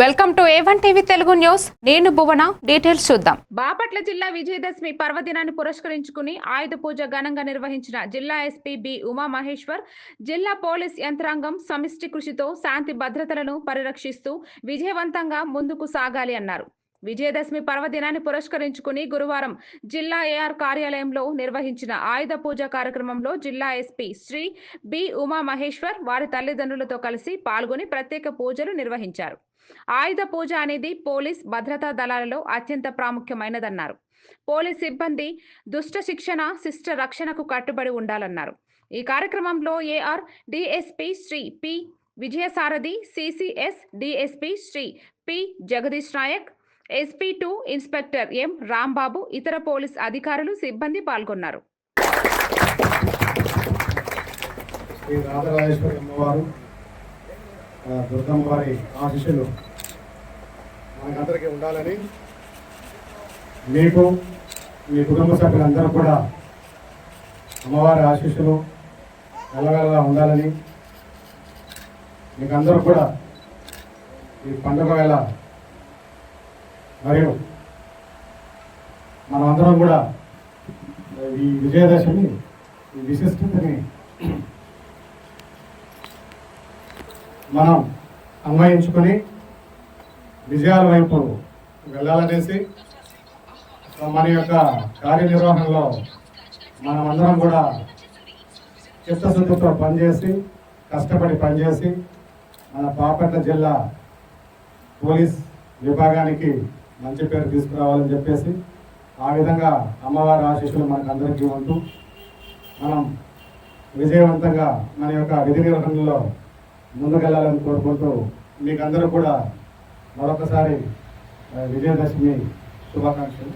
Welcome to A one TV Telugu news. నేను Bhuvana details చూద్దాం. బాపట్ల జిల్లా విజయదశమి పర్వదినాన్ని పురస్కరించుకుని ఆయుధ పూజ ఘనంగా నిర్వహించిన జిల్లా ఎస్పీ బి ఉమా మహేశ్వర్ జిల్లా పోలీస్ యంత్రాంగం సమిష్టి కృషితో శాంతి భద్రతలను పరిరక్షిస్తూ విజయవంతంగా ముందుకు సాగాలి అన్నారు. విజయదశమి పర్వదినాన్ని పురస్కరించుకుని గురువారం జిల్లా ఏఆర్ కార్యాలయంలో నిర్వహించిన ఆయుధ పూజ కార్యక్రమంలో జిల్లా ఎస్పీ శ్రీ బి ఉమా మహేశ్వర్ వారి తల్లిదండ్రులతో కలిసి పాల్గొని ప్రత్యేక పూజలు నిర్వహించారు. ఆయుధ పూజ అనేది పోలీస్ భద్రతా దళాలలో అత్యంత ప్రాముఖ్యమైనదన్నారు. పోలీస్ సిబ్బంది దుష్ట శిక్షణ శిష్ట రక్షణకు కట్టుబడి ఉండాలన్నారు. ఈ కార్యక్రమంలో AR DSP Shri P Vijayasarathi CCS DSP Shri P Jagadish Naik SP two inspector M Rambabu ఇతర పోలీస్ అధికారులు సిబ్బంది పాల్గొన్నారు. శ్రీ రాజరాజేశ్వరి అమ్మవారు ఆ, దుర్గమ్మ మనకందరికీ ఉండాలని మీకు మీ కుటుంబ సభ్యులందరూ కూడా అమ్మవారి ఆశీస్సులు వెళ్ళగలగా ఉండాలని మీకు అందరూ కూడా ఈ పండుగ వేళ మరియు మనమందరం కూడా ఈ విజయదశమి ఈ విశిష్టతని మనం అన్వయించుకొని విజయాల వైపు వెళ్ళాలనేసి మన యొక్క కార్యనిర్వహణలో మనమందరం కూడా చిత్తశుద్ధితో పనిచేసి కష్టపడి పనిచేసి మన బాపట్ల జిల్లా పోలీస్ విభాగానికి మంచి పేరు తీసుకురావాలని చెప్పేసి ఆ విధంగా అమ్మవారి ఆశీస్సులు మనకు అందరికీ ఉంటూ మనం విజయవంతంగా మన యొక్క విధి నిర్వహణలో ముందుకెళ్ళాలని కోరుకుంటూ మీకు అందరూ కూడా మరొకసారి విజయదశమి శుభాకాంక్షలు.